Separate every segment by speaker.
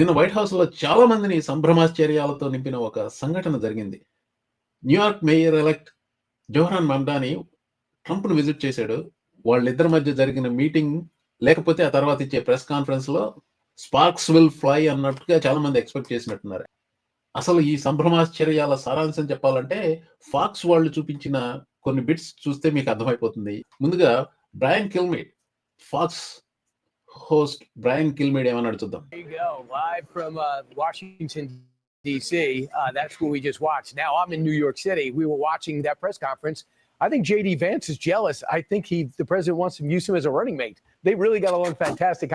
Speaker 1: నిన్న వైట్ హౌస్లో చాలా మందిని సంభ్రమాశ్చర్యాలతో నింపిన ఒక సంఘటన జరిగింది. New York mayor elect Zohran Mamdani ట్రంప్ను visit చేశాడు. వాళ్ళిద్దరి మధ్య జరిగిన మీటింగ్ లేకపోతే ఆ తర్వాత ఇచ్చే ప్రెస్ కాన్ఫరెన్స్లో స్పార్క్స్ విల్ ఫ్లై అన్నట్టుగా చాలా మంది ఎక్స్పెక్ట్ చేసినట్టున్నారు. అసలు ఈ సంభ్రమాశ్చర్యాల సారాంశం చెప్పాలంటే ఫాక్స్ వాళ్ళు చూపించిన కొన్ని బిట్స్ చూస్తే మీకు అర్థమైపోతుంది. ముందుగా Brian Kilmeade Fox host Brian కిల్మేడ్ ఏమన్నాడు చూద్దాం
Speaker 2: There you go, live from uh, Washington, D.C. Uh, that's what we just watched. Now I'm in New York City. We were watching that press conference. I think J.D. Vance is jealous. I think he, the president wants to use him as a running mate. They really got along fantastic.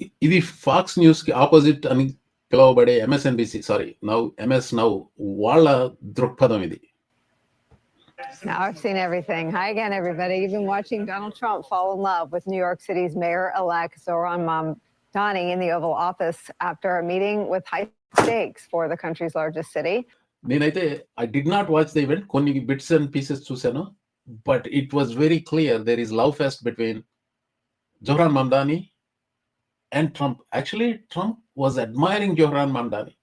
Speaker 1: ఇ- ఇది Fox News కి opposite అని పిలువబడే MSNBC sorry now MS now వాళ్ళ దృక్పథం ఇది
Speaker 3: Now I've seen everything. Hi again, everybody. You've been watching Donald Trump fall in love with New York City's mayor-elect Zoran Mamdani in the Oval Office after a meeting with high stakes for the country's largest city.
Speaker 1: నేనైతే I did not watch the event కొన్ని bits and pieces చూశాను but it was very clear there is love fest between Zohran Mamdani and Trump actually Trump was admiring Zohran Mamdani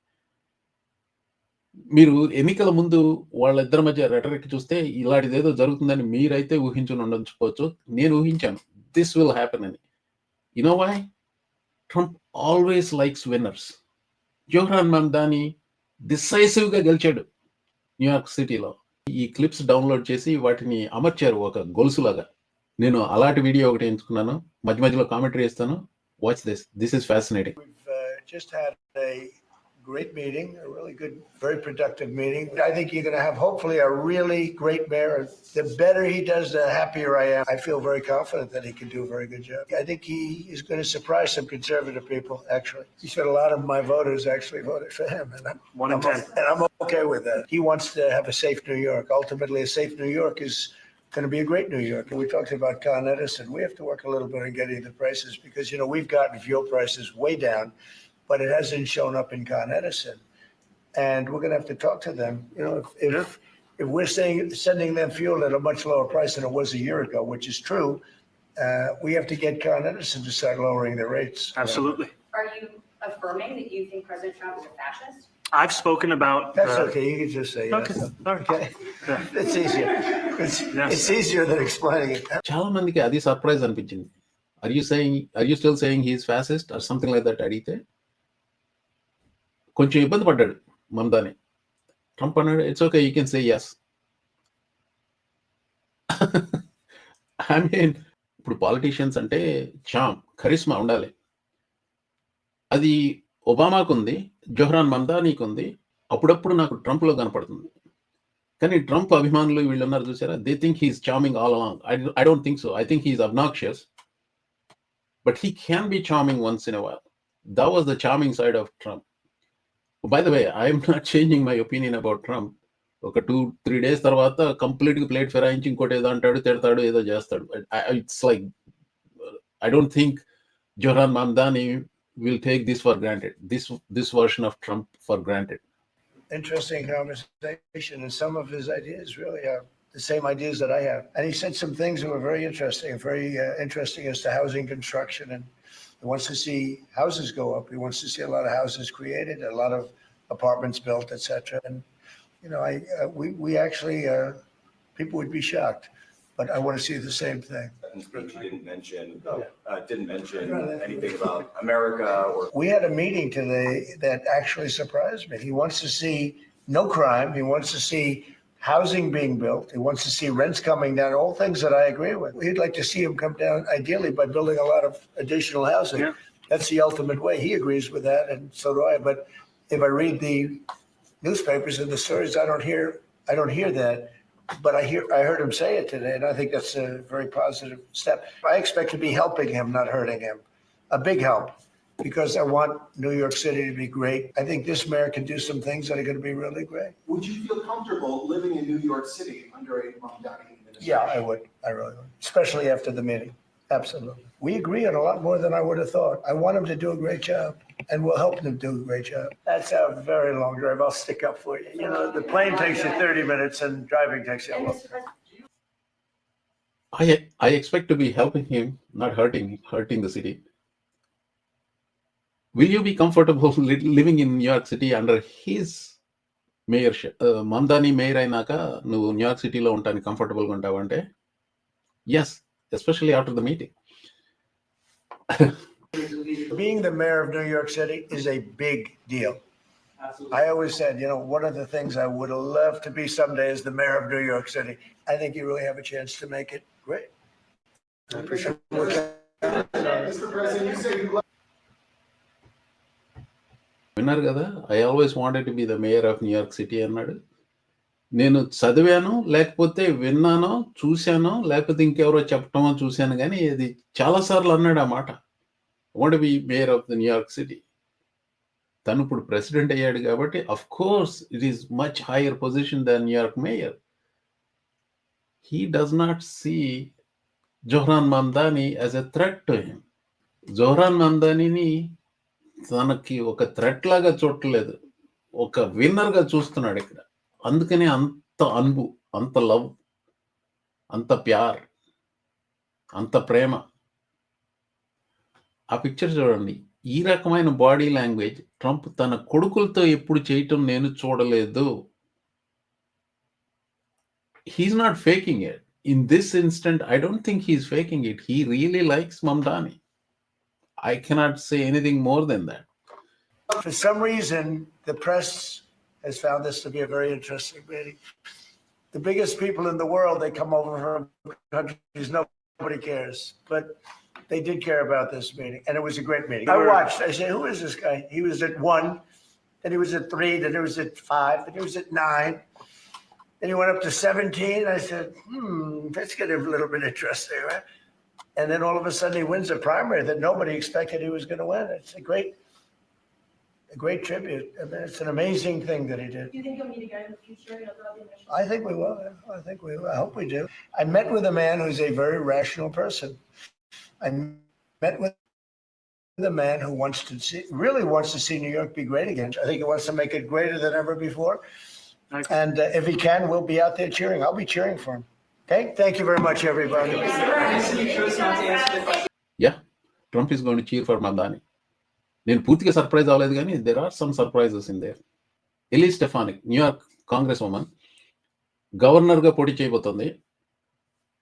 Speaker 1: మీరు ఎన్నికల ముందు వాళ్ళిద్దరి మధ్య rhetoric చూస్తే ఇలాంటిది ఏదో జరుగుతుందని మీరైతే ఊహించుని ఉండకపోవచ్చు నేను ఊహించాను. దిస్ విల్ హ్యాపెన్ అని. You know why Trump always likes winners Zohran Mamdani డిసైసివ్గా గెలిచాడు న్యూయార్క్ సిటీలో ఈ క్లిప్స్ డౌన్లోడ్ చేసి వాటిని అమర్చారు ఒక గొలుసులాగా. నేను అలాంటి వీడియో ఒకటి ఎంచుకున్నాను. మధ్య మధ్యలో కామెంటరీ ఇస్తాను watch this this
Speaker 4: is fascinating just had a great meeting, a really good, very productive meeting. I think you're going to have hopefully a really great mayor. The better he does, the happier I am. I feel very confident that he can do a very good job. I think he is going to surprise some conservative people, actually. He said a lot of my voters actually voted for him, and I'm,
Speaker 5: One in
Speaker 4: I'm-
Speaker 5: 10.
Speaker 4: and I'm okay with that. He wants to have a safe New York. Ultimately, a safe New York is going to be a great New York. And we talked about Con Edison. We have to work a little bit on getting the prices because, you know, we've gotten fuel prices way down, but it hasn't shown up in Con Edison. And we're going to have to talk to them. You know, if, if, if we're saying, sending them fuel at a much lower price than it was a year ago, which is true, uh, we have to get Con Edison to start lowering their rates.
Speaker 5: Absolutely.
Speaker 6: Are you affirming that you think President Trump is a fascist?
Speaker 5: I've spoken about.
Speaker 4: That's
Speaker 5: uh,
Speaker 4: okay. You can just say
Speaker 5: Okay,
Speaker 4: yes.
Speaker 5: sorry.
Speaker 4: Okay.
Speaker 5: Yeah.
Speaker 4: It's easier. It's,
Speaker 5: Yes.
Speaker 4: it's easier than explaining it.
Speaker 1: చాలా మందికి అది surprise అనిపించింది are you saying are you still saying he's fascist or something like that అడిగితే కొంచెం ఇబ్బంది పడ్డాడు Mamdani Trump అన్నాడు it's okay you can say yes I mean ఇప్పుడు పాలిటీషియన్స్ అంటే చామ్ కరిస్మా ఉండాలి. అది ఒబామాకు ఉంది జోహ్రాన్ మమ్దానీకి ఉంది అప్పుడప్పుడు నాకు ట్రంప్లో కనపడుతుంది. కానీ ట్రంప్ అభిమానులు వీళ్ళు ఉన్నారు చూసారా they think he's charming all along I don't think so I think he's obnoxious but he can be charming once in while that was the charming side of Trump By the way I'm not changing my opinion about Trump ఒక two three days తర్వాత complete గా plate ఫిరాయించి ఇంకోటి ఏదో అంటాడు తిడతాడు ఏదో చేస్తాడు it's like I don't think Zohran Mamdani will take this for granted this this version of Trump for granted
Speaker 4: Interesting conversation, and some of his ideas really are the same ideas that I have. And he said some things that were very interesting, very uh, interesting as to housing construction. And he wants to see houses go up. He wants to see a lot of houses created, a lot of apartments built, et cetera. And, you know, I, uh, we, we actually, uh, people would be shocked, but I want to see the same thing.
Speaker 7: and speech, he didn't mention, uh, didn't mention anything about America or
Speaker 4: We had a meeting today that actually surprised me. He wants to see no crime. He wants to see housing being built. He wants to see rents coming down, all things that I agree with. He'd like to see them come down ideally by building a lot of additional housing.
Speaker 5: Yeah.
Speaker 4: That's the ultimate way. He agrees with that, and so do I. But if I read the newspapers and the stories, I don't hear I don't hear that. But I hear I heard him say it today, and I think that's a very positive step. I expect to be helping him, not hurting him. A big help because I want New York City to be great. I think this mayor can do some things that are going to be really great.
Speaker 8: Would you feel comfortable living in New York City under a Mamdani administration?
Speaker 4: Yeah, I would. I really would, especially after the meeting. Absolutely. We agree on a lot more than I would have thought. I want him to do a great job, and we'll help him do a great job. That's a very long drive. I'll stick up for you. You know, the plane takes you 30 minutes, and driving takes you a long
Speaker 6: Mr. President,
Speaker 1: I I expect to be helping him, not hurting hurting the city will you be comfortable living in New York city under his mayor Mamdani mayor అయినాక నువ్వు New York సిటీలో ఉంటాను comfortable ఉంటావు అంటే Yes, especially after the meeting.
Speaker 4: Being the mayor of New York City is a big deal. Absolutely. I always said, you know, one of the things I would love to be someday is the mayor of New York City. I think you really have a chance to make it great. I appreciate it.
Speaker 8: Mr. President, you said you
Speaker 1: విన్నారు కదా I always wanted to be the mayor of New York city అన్నాడు. నేను చదివాను లేకపోతే విన్నానో చూశానో లేకపోతే ఇంకెవరో చెప్పటమో చూశాను కానీ ఇది చాలాసార్లు అన్నాడు ఆ మాట. Want be mayor of the New York city తను ఇప్పుడు ప్రెసిడెంట్ అయ్యాడు కాబట్టి of course it is much higher position than New York mayor he does not see Zohran Mamdani as a threat to him Zohran మమ్దానిని తనకి ఒక threat లాగా చూడలేదు ఒక విన్నర్గా చూస్తున్నాడు ఇక్కడ. అందుకనే అంత అన్బు అంత లవ్ అంత ప్యార్ అంత ప్రేమ. ఆ పిక్చర్ చూడండి. ఈ రకమైన బాడీ లాంగ్వేజ్ ట్రంప్ తన కొడుకులతో ఎప్పుడు చేయటం నేను చూడలేదు. He is not faking it in this instant I don't think he is faking it he really likes Mamdani I cannot say anything more than that.
Speaker 4: For some reason, the press has found this to be a very interesting meeting. The biggest people in the world, they come over from countries nobody cares, but they did care about this meeting, and it was a great meeting. I watched. I said, "Who is this guy?" He was at one, then he was at three, then he was at five, then he was at nine, then he went up to seventeen. I said, "Hmm, that's getting a little bit interesting, right?" And then all of a sudden, he wins a primary that nobody expected he was going to win. It's a great, a great tribute. I mean, it's an amazing thing that he did.
Speaker 6: Do you think you'll meet again in the future, you know, throughout the administration?
Speaker 4: I think we will. I think we will. I hope we do. I met with a man who's a very rational person. I met with the man who wants to see, really wants to see New York be great again. I think he wants to make it greater than ever before.
Speaker 5: Thanks.
Speaker 4: And uh, if he can, we'll be out there cheering. I'll be cheering for him. Okay. Thank you very much, everybody.
Speaker 1: Yeah Trump going to cheer for Mamdani నేను పూర్తిగా surprise అవ్వలేదు కానీ there are some surprises in there Elise Stefanik New York congresswoman గవర్నర్గా పోటీ చేయబోతుంది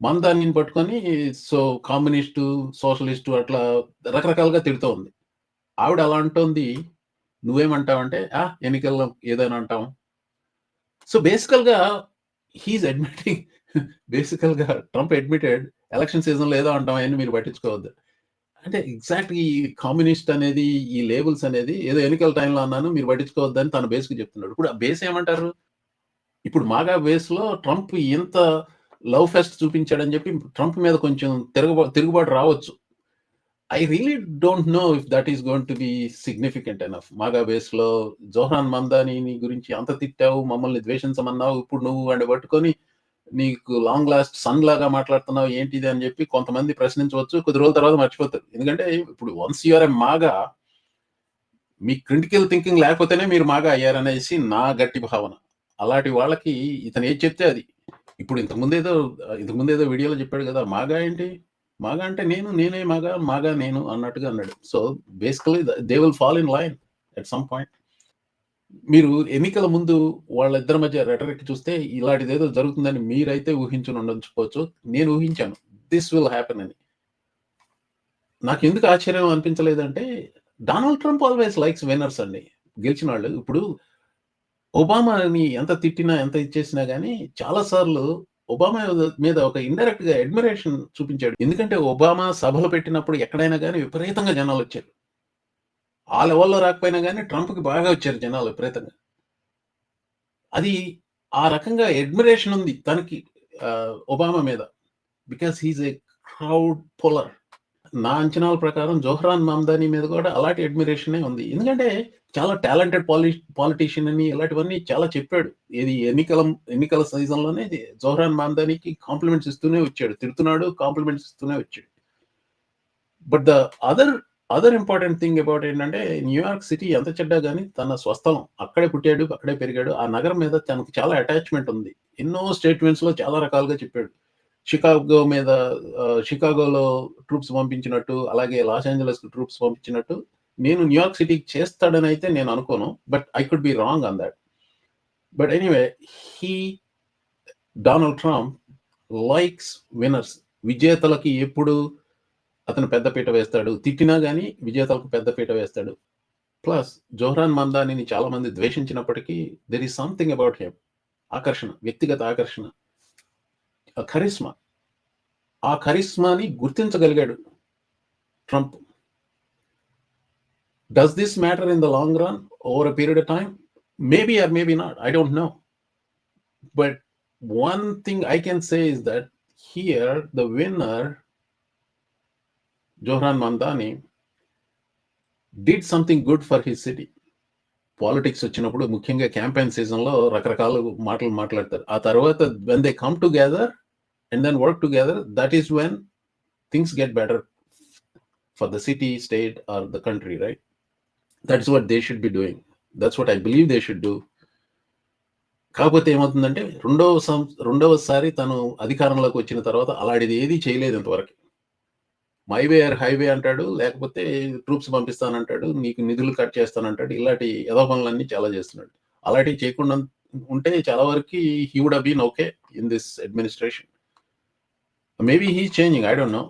Speaker 1: మందాన్ని పట్టుకొని so కామ్యూనిస్టు socialist అట్లా రకరకాలుగా తిడుతూ ఉంది ఆవిడ అలా అంటుంది నువ్వేమంటావంటే ఆ ఎన్నికల్లో ఏదైనా అంటాం సో బేసికల్గా హీఈస్ అడ్మిటింగ్ బేసికల్గా ట్రంప్ అడ్మిటెడ్ ఎలక్షన్ సీజన్లో ఏదో అంటాం అని మీరు పట్టించుకోవద్దు. అంటే ఎగ్జాక్ట్ ఈ కమ్యూనిస్ట్ అనేది ఈ లేబుల్స్ అనేది ఏదో ఎన్నికల టైంలో అన్నాను మీరు పట్టించుకోవద్దని తన బేస్కి చెప్తున్నాడు. ఇప్పుడు ఆ బేస్ ఏమంటారు? ఇప్పుడు మాగా బేస్లో ట్రంప్ ఎంత లవ్ ఫెస్ట్ చూపించాడని చెప్పి ట్రంప్ మీద కొంచెం తిరగబా తిరుగుబాటు రావచ్చు. I really don't know if that is going to be significant enough MAGA బేస్లో జోహాన్ మందాని గురించి అంత తిట్టావు మమ్మల్ని ద్వేషించమన్నావు ఇప్పుడు నువ్వు అంటే పట్టుకొని నీకు లాంగ్ లాస్ట్ సన్ లాగా మాట్లాడుతున్నావు ఏంటిది అని చెప్పి కొంతమంది ప్రశ్నించవచ్చు కొద్ది రోజుల తర్వాత మర్చిపోతారు. ఎందుకంటే ఇప్పుడు వన్స్ యూఆర్ ఎ మాగా మీ క్రిటికల్ థింకింగ్ లేకపోతేనే మీరు మాగా అయ్యారనేసి నా గట్టి భావన. అలాంటి వాళ్ళకి ఇతను ఏది చెప్తే అది. ఇప్పుడు ఇంతకుముందేదో ఏదో వీడియోలో చెప్పాడు కదా మాగా ఏంటి? మాగా అంటే నేను నేనే మాగా మాగా నేను అన్నట్టుగా అన్నాడు. So basically they will fall in line at some point మీరు ఎన్నికల ముందు వాళ్ళిద్దరి మధ్య రెటరిక్ చూస్తే ఇలాంటిది ఏదో జరుగుతుందని మీరైతే ఊహించుని ఉండొచ్చుకోవచ్చు నేను ఊహించాను. దిస్ విల్ హ్యాపెన్ అని. నాకు ఎందుకు ఆశ్చర్యం అనిపించలేదంటే Donald Trump always likes winners అండి. గెలిచిన వాళ్ళు. ఇప్పుడు ఒబామాని ఎంత తిట్టినా ఎంత ఇచ్చేసినా కానీ చాలా సార్లు ఒబామా మీద ఒక ఇండైరెక్ట్గా అడ్మిరేషన్ చూపించాడు. ఎందుకంటే ఒబామా సభలు పెట్టినప్పుడు ఎక్కడైనా కానీ విపరీతంగా జనాలు వచ్చారు. ఆ లెవెల్లో రాకపోయినా కానీ ట్రంప్కి బాగా వచ్చారు జనాలు విపరీతంగా. అది ఆ రకంగా అడ్మిరేషన్ ఉంది తనకి ఒబామా మీద. Because he's a crowd puller నా అంచనాల ప్రకారం జోహ్రాన్ మమ్దాని మీద కూడా అలాంటి అడ్మిరేషనే ఉంది. ఎందుకంటే చాలా టాలెంటెడ్ పాలి పాలిటీషియన్ అని ఇలాంటివన్నీ చాలా చెప్పాడు. ఇది ఎన్నికల ఎన్నికల సీజన్లోనే జోహ్రాన్ మమ్దానికి కాంప్లిమెంట్స్ ఇస్తూనే వచ్చాడు. తిడుతున్నాడు కాంప్లిమెంట్స్ ఇస్తూనే వచ్చాడు. But the other other important thing about ఏంటంటే న్యూయార్క్ సిటీ ఎంత చెడ్డా కానీ తన స్వస్థలం అక్కడే పుట్టాడు అక్కడే పెరిగాడు. ఆ నగరం మీద తనకు చాలా అటాచ్మెంట్ ఉంది. ఎన్నో స్టేట్మెంట్స్లో చాలా రకాలుగా చెప్పాడు. షికాగో మీద షికాగోలో ట్రూప్స్ పంపించినట్టు అలాగే లాస్ ఏంజలస్ ట్రూప్స్ పంపించినట్టు నేను న్యూయార్క్ సిటీకి చేస్తాడని అయితే నేను అనుకోను. But I could be wrong on that but anyway he Donald Trump likes winners విజేతలకి ఎప్పుడు అతను పెద్దపీట వేస్తాడు. తిట్టినా కానీ విజేతలకు పెద్దపీట వేస్తాడు. ప్లస్ జోహ్రాన్ మందానిని చాలా మంది ద్వేషించినప్పటికీ there is something about him ఆకర్షణ వ్యక్తిగత ఆకర్షణ. కరిస్మా ఆ కరిస్మాని గుర్తించగలిగాడు Trump. Does this matter in the long run over a period of time maybe or maybe not I don't know but one thing I can say is that here the winner Zohran Mandani, did something good for his city politics వచ్చినప్పుడు ముఖ్యంగా campaign సీజన్లో రకరకాల మాటలు మాట్లాడతారు. ఆ తర్వాత when they come together and then work together that is when things get better for the city state or the country right that's what they should be doing that's what I believe they should do కాకపోతే ఏమవుతుందంటే రెండవ సం రెండవసారి తను అధికారంలోకి వచ్చిన తర్వాత అలాంటిది ఏది చేయలేదు ఇంతవరకు. మైవేర్ హైవే అంటాడు లేకపోతే ట్రూప్స్ పంపిస్తానంటాడు నీకు నిధులు కట్ చేస్తానంటాడు ఇలాంటి యథో పనులన్నీ చాలా చేస్తున్నాడు. అలాంటివి చేయకుండా ఉంటే చాలా వరకు he would been okay in this administration maybe he changing I don't know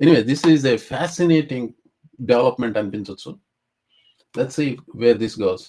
Speaker 1: anyway this is a fascinating development అనిపించవచ్చు. Let's see where this goes